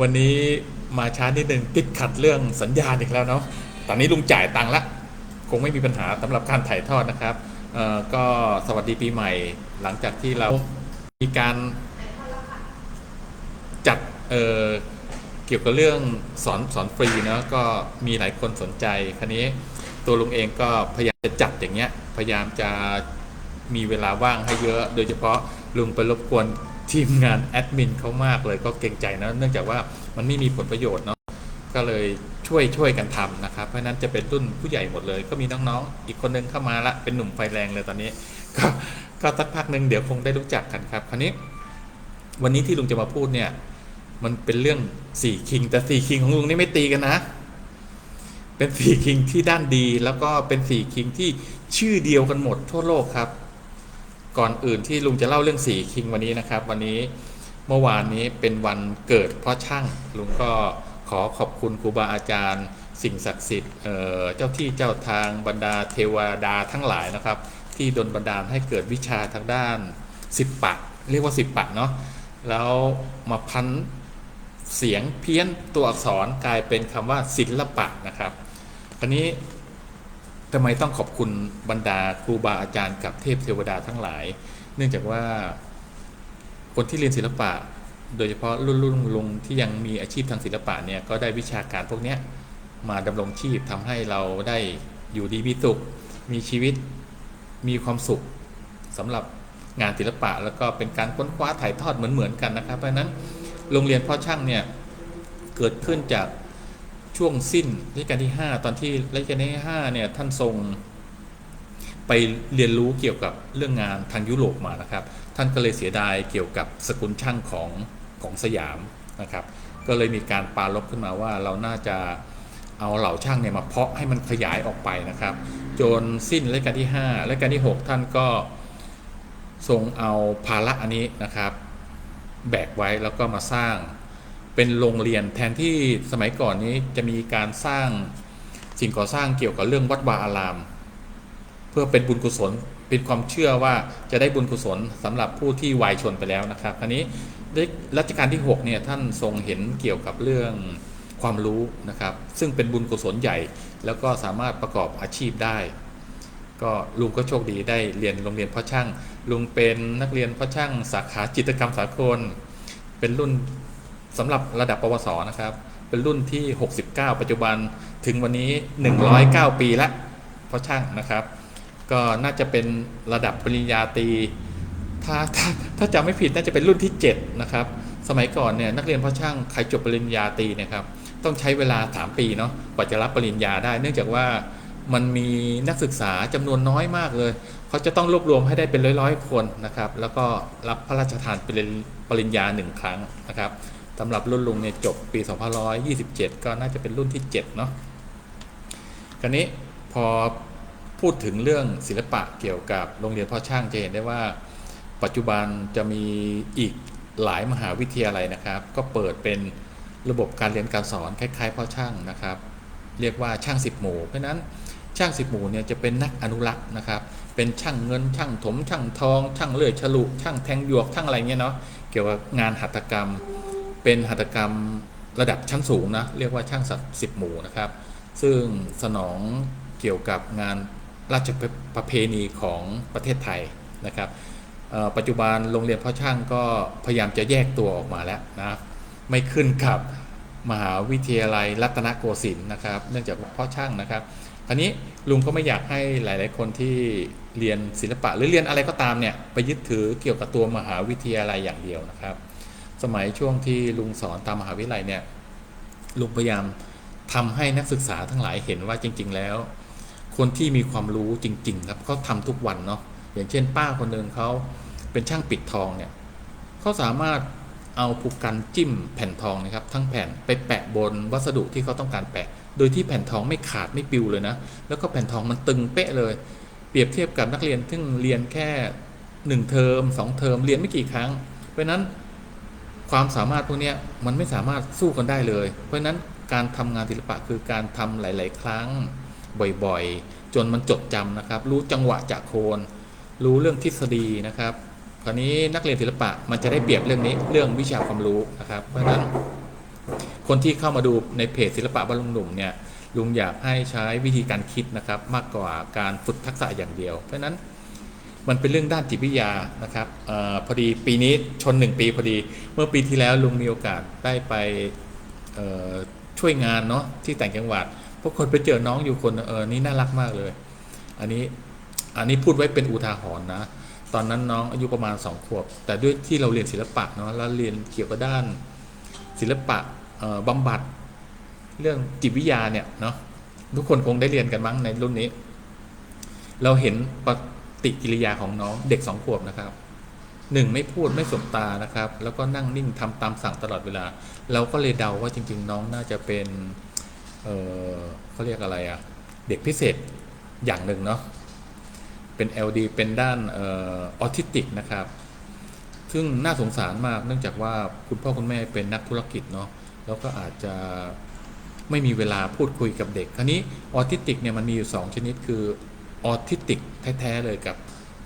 วันนี้มาช้านิดนึงติดขัดเรื่องสัญญาณอีกแล้วเนาะ ตอนนี้ลุงจ่ายตังค์ละ คงไม่มีปัญหาสำหรับการถ่ายทอดนะครับ เอ่อ ก็สวัสดีปีใหม่ หลังจากที่เรามีการจัด เอ่อ เกี่ยวกับเรื่องสอนสอนฟรีเนาะ ก็มีหลายคนสนใจคันนี้ตัวลุงเองก็พยายามจะจัดอย่างเงี้ย พยายามจะมีเวลาว่างให้เยอะ โดยเฉพาะลุงไปรบกวน ทีมงานแอดมินเขามากเลยก็เกรงใจนะเนื่องจากว่ามันไม่มีผลประโยชน์เนาะก็เลยช่วยช่วยกันทำนะครับ เพราะนั้นจะเป็นรุ่นผู้ใหญ่หมดเลย ก็มีน้องๆ อีกคนนึงเข้ามาละเป็นหนุ่มไฟแรงเลยตอนนี้ ก็ก็สักพักหนึ่งเดี๋ยวคงได้รู้จักกันครับ คราวนี้ วันนี้ที่ลุงจะมาพูดเนี่ย มันเป็นเรื่องสี่คิง แต่สี่คิงของลุงนี่ไม่ตีกันนะ เป็นสี่คิงที่ด้านดี แล้วก็เป็นสี่คิงที่ชื่อเดียวกันหมดทั่วโลกครับ ก่อนอื่นที่ลุงจะเล่าเรื่องสีคิงวันนี้นะครับ วันนี้เมื่อวานนี้เป็นวันเกิดเพราะช่างลุงก็ขอขอบคุณครูบาอาจารย์ สิ่งศักดิ์สิทธิ์เอ่อเจ้าที่เจ้าทางบรรดาเทวดาทั้งหลายนะครับ ที่ดลบันดาลให้เกิดวิชาทางด้านสิบปะเรียกว่าสิบปะเนาะแล้วมาพันเสียงเพี้ยนตัวอักษรกลายเป็นคำว่าศิลปะนะครับ คราวนี้ ทำไมต้องขอบคุณบรรดาครูบาอาจารย์กับเทพเทวดาทั้งหลาย เนื่องจากว่าคนที่เรียนศิลปะ โดยเฉพาะรุ่นรุ่นลุงที่ยังมีอาชีพทางศิลปะเนี่ยก็ได้วิชาการพวกเนี้ยมาดำรงชีพทำให้เราได้อยู่ดีมีสุข มีชีวิตมีความสุขสำหรับงานศิลปะ แล้วก็เป็นการค้นคว้าถ่ายทอดเหมือนเหมือนๆกันนะครับเพราะนั้นโรงเรียนพ่อช่างเนี่ยเกิดขึ้นจาก ช่วงสิ้นรัชกาลที่ 5 ตอนที่รัชกาลที่5เนี่ยท่านทรงไปเรียนรู้เกี่ยวกับเรื่องงานทางยุโรปมานะครับ ท่านก็เลยเสียดายเกี่ยวกับสกุลช่างของของสยามนะครับ ก็เลยมีการปารบขึ้นมาว่าเราน่าจะเอาเหล่าช่างเนี่ยมาเพาะให้มันขยายออกไปนะครับ จนสิ้นรัชกาลที่5รัชกาลที่ 6 ท่านก็ทรงเอาภาระอันนี้นะครับ แบกไว้แล้วก็มาสร้าง เป็นโรงเรียนแทนที่สมัยก่อนนี้จะมีการสร้างสิ่งก่อสร้างเกี่ยวกับเรื่องวัดวาอาราม เพื่อเป็นบุญกุศลเป็นความเชื่อว่าจะได้บุญกุศลสำหรับผู้ที่วายชนไปแล้วนะครับอันนี้ได้รัชกาลที่6เนี่ยท่านทรงเห็นเกี่ยวกับเรื่องความรู้นะครับ ซึ่งเป็นบุญกุศลใหญ่ แล้วก็สามารถประกอบอาชีพได้ ก็ลุงก็โชคดีได้เรียนโรงเรียนพ่อช่างลุงเป็นนักเรียนพ่อช่างสาขาจิตรกรรมสากลเป็นรุ่น สำหรับระดับปวสนะครับ เป็นรุ่นที่ 69 ปัจจุบันถึงวันนี้ 109 ปีแล้วพ่อช่างนะครับ ก็น่าจะเป็นระดับปริญญาตรีถ้าถ้าถ้าจำไม่ผิดน่าจะเป็นรุ่นที่ 7 นะครับ สมัยก่อนเนี่ยนักเรียนพ่อช่างใครจบปริญญาตรีนะครับ ต้องใช้เวลา 3 ปีเนาะกว่าจะรับปริญญาได้ เนื่องจากว่ามันมีนักศึกษาจำนวนน้อยมากเลย เขาจะต้องรวบรวมให้ได้เป็นร้อยๆคนนะครับ แล้วก็รับพระราชทานปริญปริญญาหนึ่งครั้งนะครับ สำหรับรุ่นลุงเนี่ยจบปี 2527 ก็น่าจะเป็นรุ่นที่ 7 เนาะคราวนี้พอพูดถึงเรื่องศิลปะเกี่ยวกับโรงเรียนพ่อช่างจะเห็นได้ว่า ปัจจุบันจะมีอีกหลายมหาวิทยาลัยนะครับ ก็เปิดเป็นระบบการเรียนการสอนคล้ายๆพ่อช่างนะครับ เรียกว่าช่างสิบหมู่ เพราะนั้นช่างสิบหมู่เนี่ยจะเป็นนักอนุรักษ์นะครับ เป็นช่างเงินช่างถม ช่างทอง ช่างเลื่อยฉลุ ช่างแทงหยวกช่างอะไรเงี้ยเนาะเกี่ยวกับงานหัตถกรรม เป็นหัตถกรรมระดับชั้นสูงนะเรียกว่าช่างสัตว์สิบหมู่นะครับ ซึ่งสนองเกี่ยวกับงานราชประเพณีของประเทศไทยนะครับปัจจุบันโรงเรียนพ่อช่างก็พยายามจะแยกตัวออกมาแล้วนะไม่ขึ้นกับมหาวิทยาลัยรัตนโกสินทร์นะครับ เนื่องจากพ่อช่างนะครับทีนี้ลุงก็ไม่อยากให้หลาย ๆ คนที่เรียนศิลปะหรือเรียนอะไรก็ตามเนี่ยไปยึดถือเกี่ยวกับตัวมหาวิทยาลัยอย่างเดียวนะครับ สมัยช่วงที่ลุงสอนตามมหาวิทยาลัยเนี่ยลุงพยายามทำให้นักศึกษาทั้งหลายเห็นว่าจริง ๆ แล้ว คนที่มีความรู้จริง ๆ ครับเขาทำทุกวันเนาะอย่างเช่น ป้าคนหนึ่งเขาเป็นช่างปิดทองเนี่ยเขาสามารถเอาผูกกันจิ้มแผ่นทองนะครับ ทั้งแผ่นไปแปะบนวัสดุที่เขาต้องการแปะ โดยที่แผ่นทองไม่ขาดไม่ปิวเลยนะ แล้วก็แผ่นทองมันตึงเป๊ะเลย เปรียบเทียบกับนักเรียนที่เรียนแค่หนึ่งเทอมสองเทอมเรียนไม่กี่ครั้ง เพราะนั้น ความสามารถพวกนี้มันไม่สามารถสู้กันได้เลย เพราะฉะนั้นการทำงานศิลปะคือการทำหลาย ๆ ครั้งบ่อยๆ จนมันจดจำนะครับ รู้จังหวะจากโคน รู้เรื่องทฤษฎีนะครับ คราวนี้นักเรียนศิลปะมันจะได้เปรียบเรื่องนี้เรื่องวิชาความรู้นะครับ เพราะฉะนั้นคนที่เข้ามาดูในเพจศิลปะบ้านลุงหนุ่มเนี่ยลุงอยากให้ใช้วิธีการคิดนะครับ มากกว่าการฝึกทักษะอย่างเดียว เพราะฉะนั้น มันเป็นเรื่องด้านจิตวิทยานะครับออพอดีปีนี้ชนหนึ่งปีพอดี เมื่อปีที่แล้วลุงมีโอกาสได้ไปช่วยงานเนาะที่แต่งจังหวัดพวกคนไปเจอน้องอยู่คนเออนี่น่ารักมากเลย อันนี้อันนี้พูดไว้เป็นอุทาหรณ์นะ ตอนนั้นน้องอายุประมาณสองขวบ แต่ด้วยที่เราเรียนศิลปะเนาะแล้วเรียนเกี่ยวกับด้านศิลปะเอ่อบำบัดเรื่องจิตวิทยาเนี่ยเนาะทุกคนคงได้เรียนกันมั้งในรุ่นนี้ เราเห็นป ฏิกิริยาของน้องเด็กสองขวบนะครับหนึ่งไม่พูดไม่สบตานะครับ แล้วก็นั่งนิ่งทำตามสั่งตลอดเวลา เราก็เลยเดาว่าจริง ๆ น้องน่าจะเป็นเออเขาเรียกอะไรอะเด็กพิเศษอย่างหนึ่งเนาะเป็น LD เป็นด้านออทิสติกนะครับ ซึ่งน่าสงสารมากเนื่องจากว่าคุณพ่อคุณแม่เป็นนักธุรกิจเนาะแล้วก็อาจจะไม่มีเวลาพูดคุยกับเด็ก คราวนี้ออทิสติกเนี่ยมันมีอยู่ 2 ชนิดคือ ออทิสติกแท้ๆเลยกับ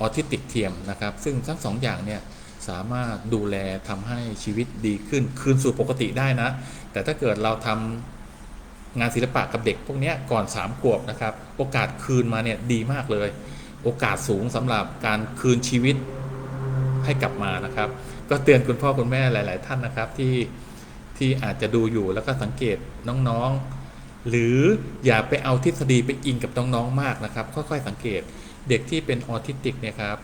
ออทิสติกเทียมนะครับ ซึ่งทั้งสองอย่างเนี่ยสามารถดูแลทำให้ชีวิตดีขึ้นคืนสู่ปกติได้นะ แต่ถ้าเกิดเราทำงานศิลปะกับเด็กพวกนี้ก่อน3ขวบนะครับ โอกาสคืนมาเนี่ยดีมากเลย โอกาสสูงสำหรับการคืนชีวิตให้กลับมานะครับ ก็เตือนคุณพ่อคุณแม่หลาย ๆ ท่านนะครับที่ที่อาจจะดูอยู่แล้วก็สังเกตน้อง ๆ หรืออย่าไปเอาทฤษฎีไปอิงกับน้องๆมากนะครับ ค่อยๆสังเกตเด็กที่เป็นออทิสติกเนี่ยครับ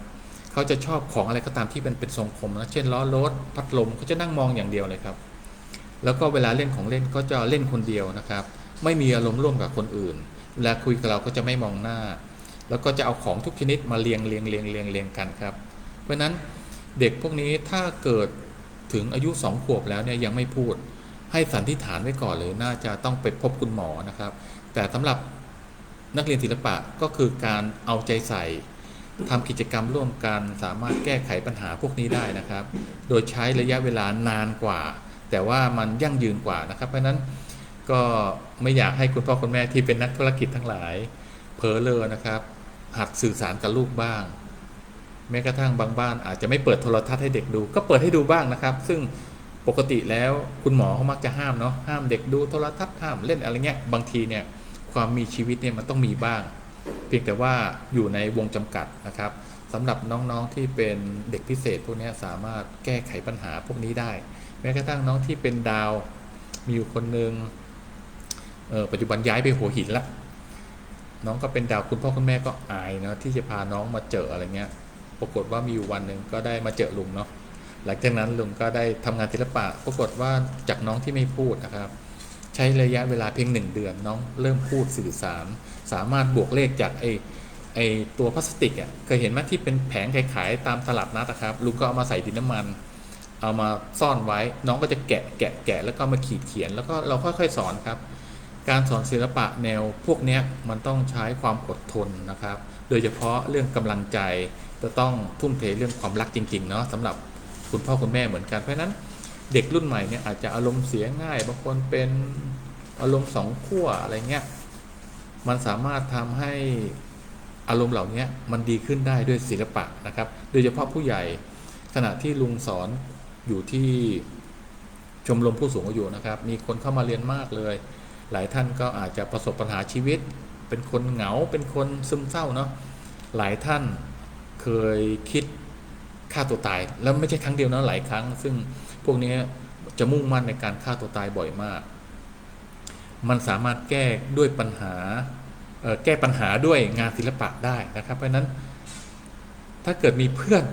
เขาจะชอบของอะไรก็ตามที่เป็นเป็นทรงคมนะเช่นล้อรถพัดลมเขาจะนั่งมองอย่างเดียวเลยครับ แล้วก็เวลาเล่นของเล่นก็จะเล่นคนเดียวนะครับ ไม่มีอารมณ์ร่วมกับคนอื่นเวลาคุยกับเราก็จะไม่มองหน้า แล้วก็จะเอาของทุกชนิดมาเรียงเรียงเรียงเรียงเรียงกันครับ เพราะฉะนั้นเด็กพวกนี้ถ้าเกิดถึงอายุสองขวบแล้วเนี่ยยังไม่พูด ให้สันนิษฐานไว้ก่อนเลยน่าจะต้องไปพบคุณหมอนะครับ แต่สำหรับนักเรียนศิลปะก็คือการเอาใจใส่ทำกิจกรรมร่วมกันสามารถแก้ไขปัญหาพวกนี้ได้นะครับ โดยใช้ระยะเวลานานกว่า แต่ว่ามันยั่งยืนกว่านะครับ เพราะฉะนั้นก็ไม่อยากให้คุณพ่อคุณแม่ที่เป็นนักธุรกิจทั้งหลายเผลอเลอนะครับ หัดสื่อสารกับลูกบ้าง แม้กระทั่งบางบ้านอาจจะไม่เปิดโทรทัศน์ให้เด็กดู ก็เปิดให้ดูบ้างนะครับ ซึ่ง ปกติแล้วคุณหมอเขามักจะห้ามเนาะห้ามเด็กดูโทรทัศน์ห้ามเล่นอะไรเงี้ยบางทีเนี่ยความมีชีวิตเนี่ยมันต้องมีบ้าง เพียงแต่ว่าอยู่ในวงจำกัดนะครับสำหรับน้องๆที่เป็นเด็กพิเศษพวกนี้สามารถแก้ไขปัญหาพวกนี้ได้ แม้กระทั่งน้องที่เป็นดาวมีอยู่คนหนึ่งปัจจุบันย้ายไปหัวหินละน้องก็เป็นดาวคุณพ่อคุณแม่ก็อายเนาะที่จะพาน้องมาเจออะไรเงี้ยปรากฏว่ามีอยู่วันหนึ่งก็ได้มาเจอลุงเนาะ หลังจากนั้นลุงก็ได้ทำงานศิลปะปรากฏว่าจากน้องที่ไม่พูดนะครับ ใช้ระยะเวลาเพียงหนึ่งเดือนน้องเริ่มพูดสื่อสาร สามารถบวกเลขจากไอไอตัวพลาสติกอะเคยเห็นไหมที่เป็นแผงขายๆตามตลาดนัดนะครับลุงก็เอามาใส่ดินน้ำมัน เอามาซ่อนไว้ น้องก็จะแกะแกะแกะแล้วก็มาขีดเขียน แล้วก็เราค่อยๆสอนครับ การสอนศิลปะแนวพวกเนี้ยมันต้องใช้ความอดทนนะครับ โดยเฉพาะเรื่องกำลังใจจะต้องทุ่มเทเรื่องความรักจริงๆเนาะสำหรับ คุณพ่อคุณแม่เหมือนกัน เพราะนั้นเด็กรุ่นใหม่เนี่ยอาจจะอารมณ์เสียง่าย บางคนเป็นอารมณ์สองขั้วอะไรเงี้ย มันสามารถทำให้อารมณ์เหล่านี้มันดีขึ้นได้ด้วยศิลปะนะครับ โดยเฉพาะผู้ใหญ่ขณะที่ลุงสอนอยู่ที่ชมรมผู้สูงอายุนะครับ มีคนเข้ามาเรียนมากเลย หลายท่านก็อาจจะประสบปัญหาชีวิต เป็นคนเหงา เป็นคนซึมเศร้าเนาะ หลายท่านเคยคิด ฆ่าตัวตาย แล้วไม่ใช่ครั้งเดียวนะหลายครั้ง ซึ่งพวกนี้จะมุ่งมั่นในการฆ่าตัวตายบ่อยมาก มันสามารถแก้ด้วยปัญหาแก้ปัญหาด้วยงานศิลปะได้นะครับ เพราะนั้น ถ้าเกิดมีเพื่อน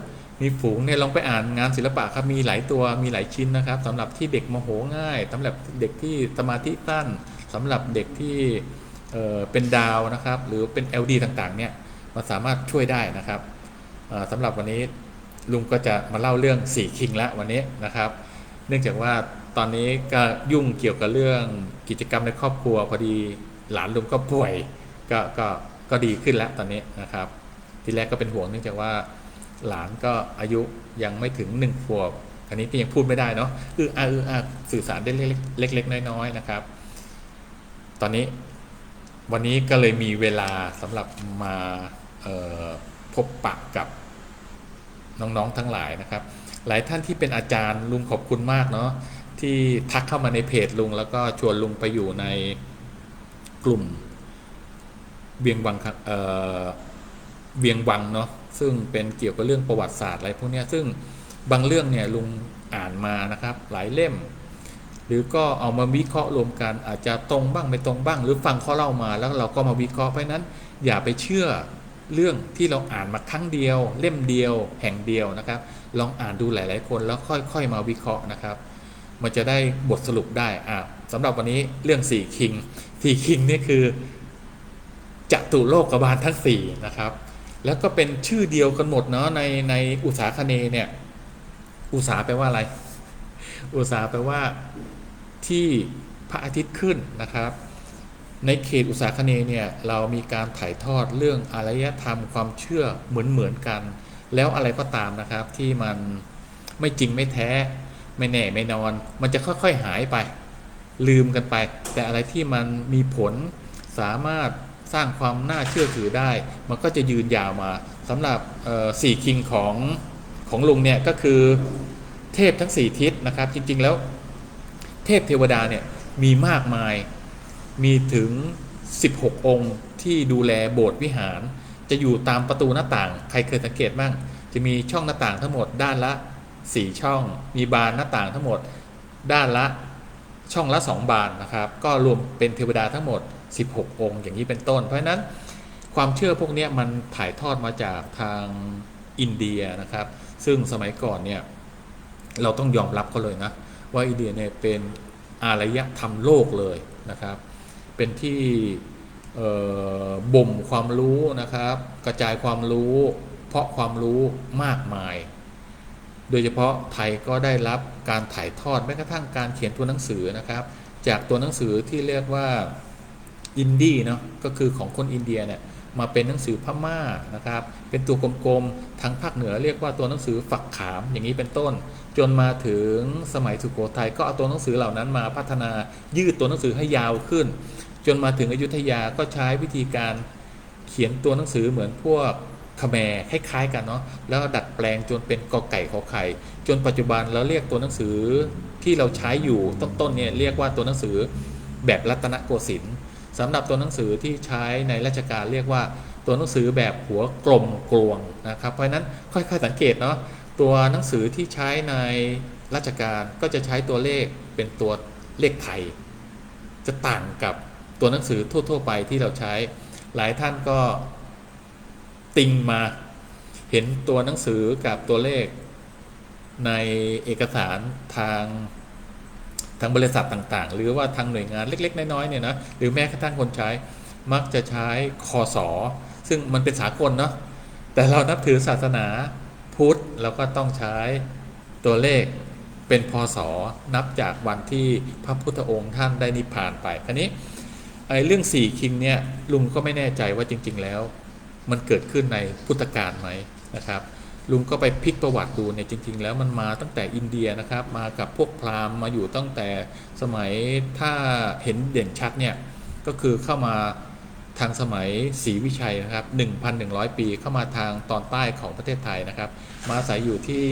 มีฝูงเนี่ยลองไปอ่านงานศิลปะครับมีหลายตัวมีหลายชิ้นนะครับสำหรับที่เด็กโมโหง่ายสำหรับเด็กที่สมาธิสั้นสำหรับเด็กที่เเป็นดาวนะครับ หรือเป็น LD ต่างๆเนี่ยมันสามารถช่วยได้นะครับสำหรับวันนี้ ลุงก็จะมาเล่าเรื่องสี่คิงละวันนี้นะครับ เนื่องจากว่าตอนนี้ก็ยุ่งเกี่ยวกับเรื่องกิจกรรมในครอบครัวพอดีหลานลุงก็ป่วยก็ก็ก็ดีขึ้นแล้วตอนนี้นะครับ ทีแรกก็เป็นห่วงเนื่องจากว่าหลานก็อายุยังไม่ถึงหนึ่งขวบอันนี้ก็ยังพูดไม่ได้เนาะอืออาอืออาสื่อสารได้เล็กเล็กเล็กๆน้อยๆนะครับ ตอนนี้วันนี้ก็เลยมีเวลาสำหรับมาพบปะกับ น้องๆทั้งหลายนะครับ หลายท่านที่เป็นอาจารย์ลุงขอบคุณมากเนาะที่ทักเข้ามาในเพจลุง แล้วก็ชวนลุงไปอยู่ในกลุ่มเวียงวังครับเอ่อเวียงวังเนาะซึ่งเป็นเกี่ยวกับเรื่องประวัติศาสตร์อะไรพวกนี้ซึ่งบางเรื่องเนี่ยลุงอ่านมานะครับหลายเล่ม หรือก็เอามาวิเคราะห์รวมกันอาจจะตรงบ้างไม่ตรงบ้าง หรือฟังเขาเล่ามาแล้วเราก็มาวิเคราะห์เพราะนั้นอย่าไปเชื่อ เรื่องที่เราอ่านมาครั้งเดียว เล่มเดียว แห่งเดียวนะครับ ลองอ่านดูหลาย ๆ คนแล้วค่อย ๆ มาวิเคราะห์นะครับ มันจะได้บทสรุปได้อ่าสำหรับวันนี้เรื่องสี่คิงสี่คิงนี่คือจัตุโลกบาลทั้งสี่นะครับ แล้วก็เป็นชื่อเดียวกันหมดเนาะในในอุตสาคเนเนี่ยอุตสาแปลว่าอะไร อุตสาแปลว่าที่พระอาทิตย์ขึ้นนะครับ ในเขตอุตสาคเนย์เนี่ยเรามีการถ่ายทอดเรื่องอารยธรรมความเชื่อเหมือนเหมือนกัน แล้วอะไรก็ตามนะครับที่มันไม่จริงไม่แท้ ไม่แน่ไม่นอน มันจะค่อยๆหายไป ลืมกันไป แต่อะไรที่มันมีผลสามารถสร้างความน่าเชื่อถือได้ มันก็จะยืนยาวมาสำหรับสี่คิงของของลุงเนี่ยก็คือเทพทั้งสี่ทิศนะครับ จริงๆแล้วเทพเทวดาเนี่ยมีมากมาย มีถึง 16 องค์ที่ดูแลโบสถ์วิหาร จะอยู่ตามประตูหน้าต่าง ใครเคยสังเกตบ้าง จะมีช่องหน้าต่างทั้งหมดด้านละ 4 ช่อง มีบานหน้าต่างทั้งหมด ด้านละช่องละ 2 บานนะครับ ก็รวมเป็นเทวดาทั้งหมด 16 องค์ อย่างนี้เป็นต้น เพราะฉะนั้นความเชื่อพวกนี้มันถ่ายทอดมาจากทางอินเดียนะครับ ซึ่งสมัยก่อนเนี่ยเราต้องยอมรับเขาเลยนะ ว่าอินเดียเนี่ยเป็นอารยธรรมโลกเลยนะครับ เป็นที่บ่มความรู้นะครับ กระจายความรู้ เพราะความรู้มากมาย โดยเฉพาะไทยก็ได้รับการถ่ายทอดแม้กระทั่งการเขียนตัวหนังสือนะครับ จากตัวหนังสือที่เรียกว่าอินดี้เนาะก็คือของคนอินเดียเนี่ย มาเป็นหนังสือพม่านะครับ เป็นตัวกลมๆ ทางภาคเหนือเรียกว่าตัวหนังสือฝักขามอย่างนี้เป็นต้น จนมาถึงสมัยสุโขทัยก็เอาตัวหนังสือเหล่านั้นมาพัฒนายืดตัวหนังสือให้ยาวขึ้น จนมาถึงอยุธยาก็ใช้วิธีการเขียนตัวหนังสือเหมือนพวกขแมคล้ายๆกันเนาะแล้วดัดแปลงจนเป็นกอไก่ขอไข่ จนปัจจุบันเราเรียกตัวหนังสือที่เราใช้อยู่ต้นๆเนี่ยเรียกว่าตัวหนังสือแบบรัตนโกสินทร์ สำหรับตัวหนังสือที่ใช้ในราชการเรียกว่าตัวหนังสือแบบหัวกลมกลวงนะครับ เพราะนั้นค่อยๆสังเกตเนาะตัวหนังสือที่ใช้ในราชการก็จะใช้ตัวเลขเป็นตัวเลขไทย จะต่างกับตัวหนังสือทั่ว ๆ ไปที่เราใช้ หลายท่านก็ติงมาเห็นตัวหนังสือกับตัวเลขในเอกสารทาง ทางบริษัทต่างๆ หรือว่าทางหน่วยงานเล็ก ๆ น้อยๆเนี่ยนะหรือแม้กระทั่งคนใช้มักจะใช้คอสอซึ่งมันเป็นสากลเนาะแต่เรานับถือศาสนาพุทธเราก็ต้องใช้ตัวเลขเป็นพศนับจากวันที่พระพุทธองค์ท่านได้นิพพานไปคราวนี้ไอ้เรื่องสี่คิงเนี่ยลุงก็ไม่แน่ใจว่าจริง ๆ แล้ว มันเกิดขึ้นในพุทธกาลไหมนะครับ ลุงก็ไปพลิกประวัติดูเนี่ยจริง ๆ แล้วมันมาตั้งแต่อินเดียนะครับ มากับพวกพราหมณ์มาอยู่ตั้งแต่สมัยถ้าเห็นเด่นชัดเนี่ยก็คือเข้ามาทางสมัยศรีวิชัยนะครับ 1,100 ปีเข้ามาทางตอนใต้ของประเทศไทยนะครับ มาอาศัยอยู่ที่